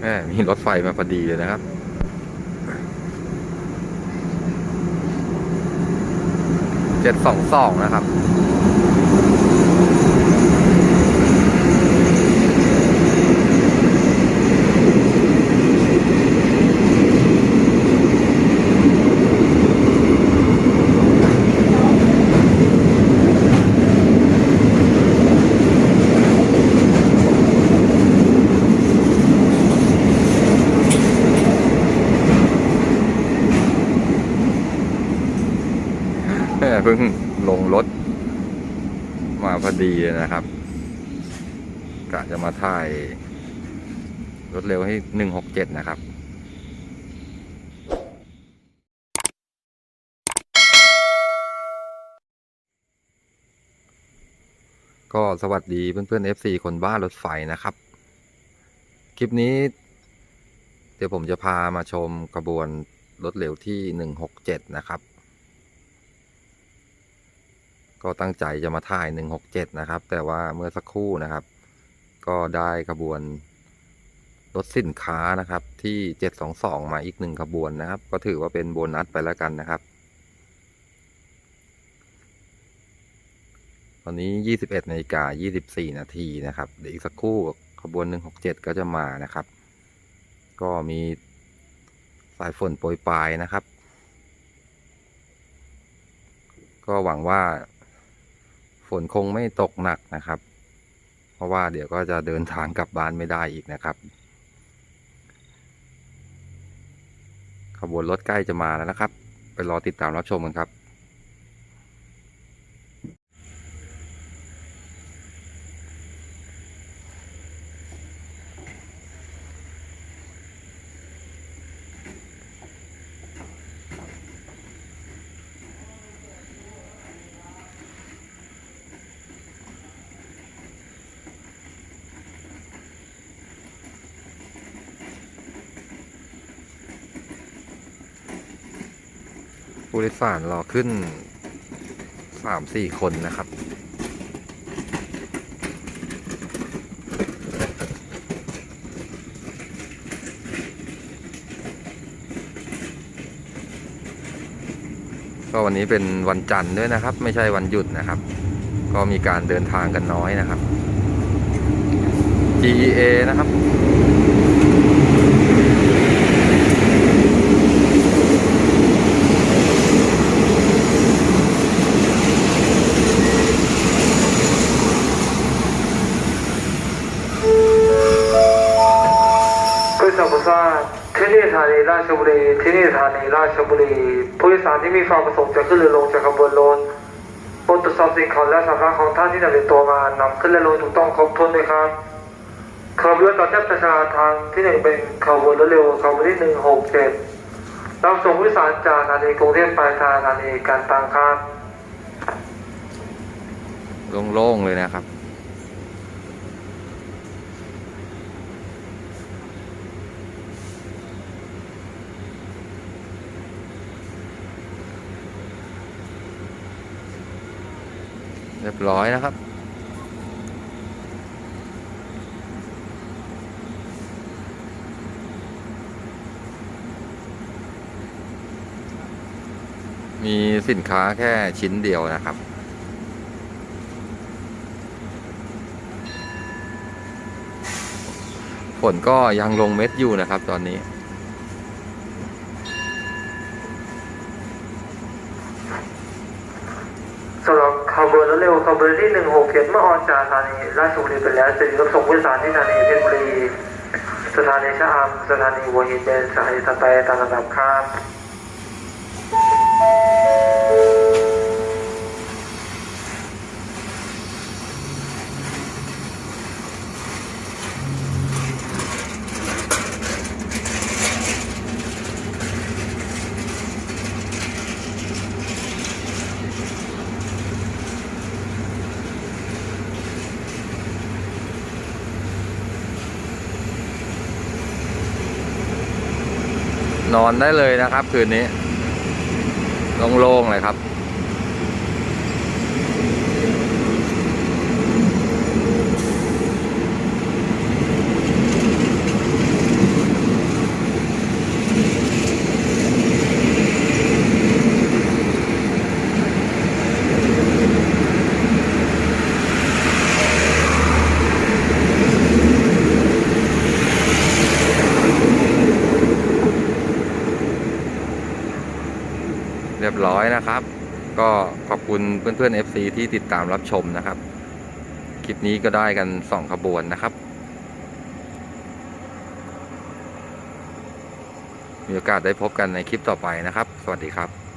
แหมมีรถไฟมาพอดีเลยนะครับ เจ็ดสองสองนะครับ เพิ่งลงรถ มาพอดีนะครับกะจะมาถ่าย รถเร็วให้หนึ่งหกเจ็ดนะครับก็สวัสดีเพื่อนๆ FC คนบ้ารถไฟนะครับ คลิปนี้ เดี๋ยวผมจะพามาชมกระบวนรถเร็วที่หนึ่งหกเจ็ดนะครับ ก็ตั้งใจจะมาถ่าย 167 นะครับ แต่ว่าเมื่อสักครู่นะครับ ก็ได้ขบวนรถสินค้านะครับที่ 722 มาอีกหนึ่งขบวนนะครับ ก็ถือว่าเป็นโบนัสไปแล้วกันนะครับ ตอนนี้ 21นาฬิกา24 นาทีนะครับ เดี๋ยวอีกสักครู่ขบวน 167 ก็จะมานะครับ ก็มีสายฝนโปรยปลายนะครับ ก็หวังว่า ฝนคงไม่ตกหนักนะครับ เพราะว่าเดี๋ยวก็จะเดินทางกลับบ้านไม่ได้อีกนะครับ ขบวนรถใกล้จะมาแล้วนะครับ ไปรอติดตามรับชมกันครับ ผู้โดยสารรอขึ้นสามสี่คนนะครับ ก็วันนี้เป็นวันจันทร์ด้วยนะครับ ไม่ใช่วันหยุดนะครับ ก็มีการเดินทางกันน้อยนะครับ GEA นะครับ นี่สถานีราชบุรีที่นี่สถานีราชบุรีผู้โดยสารที่มีความประสงค์จะขึ้นเรือลงจากขบวนรถโปรดตรวจสอบสิ่งของและสัมภาระของท่านที่นำติดตัวมานำขึ้นเรือลงถูกต้องครบถ้วนด้วยครับขบวนรถต่อเทียบประชาทางที่หนึ่งเป็นขบวนรถเร็วขบวนที่หนึ่งหกเจ็ดรับส่งผู้โดยสารจากสถานีกรุงเทพไปทางสถานีการตังครับโล่งๆเลยนะครับ เรียบร้อยนะครับ มีสินค้าแค่ชิ้นเดียวนะครับฝนก็ยังลงเม็ดอยู่นะครับตอนนี้ สำหรับขบวนรถเร็วขบวนที่หนึ่งหกเจ็ดเมื่อออกจากสถานีราชบุรีไปแล้วจะรับส่งผู้โดยสารที่สถานีเพชรบุรี สถานีชะอำสถานีหัวหินเป็นสถานีถัดไปตามลำดับครับ นอนได้เลยนะครับ คืนนี้โล่งๆเลยครับ ร้อยนะครับ ก็ขอบคุณเพื่อนๆ FC ที่ติดตามรับชมนะครับ คลิปนี้ก็ได้กันสองขบวนนะครับ มีโอกาสได้พบกันในคลิปต่อไปนะครับ สวัสดีครับ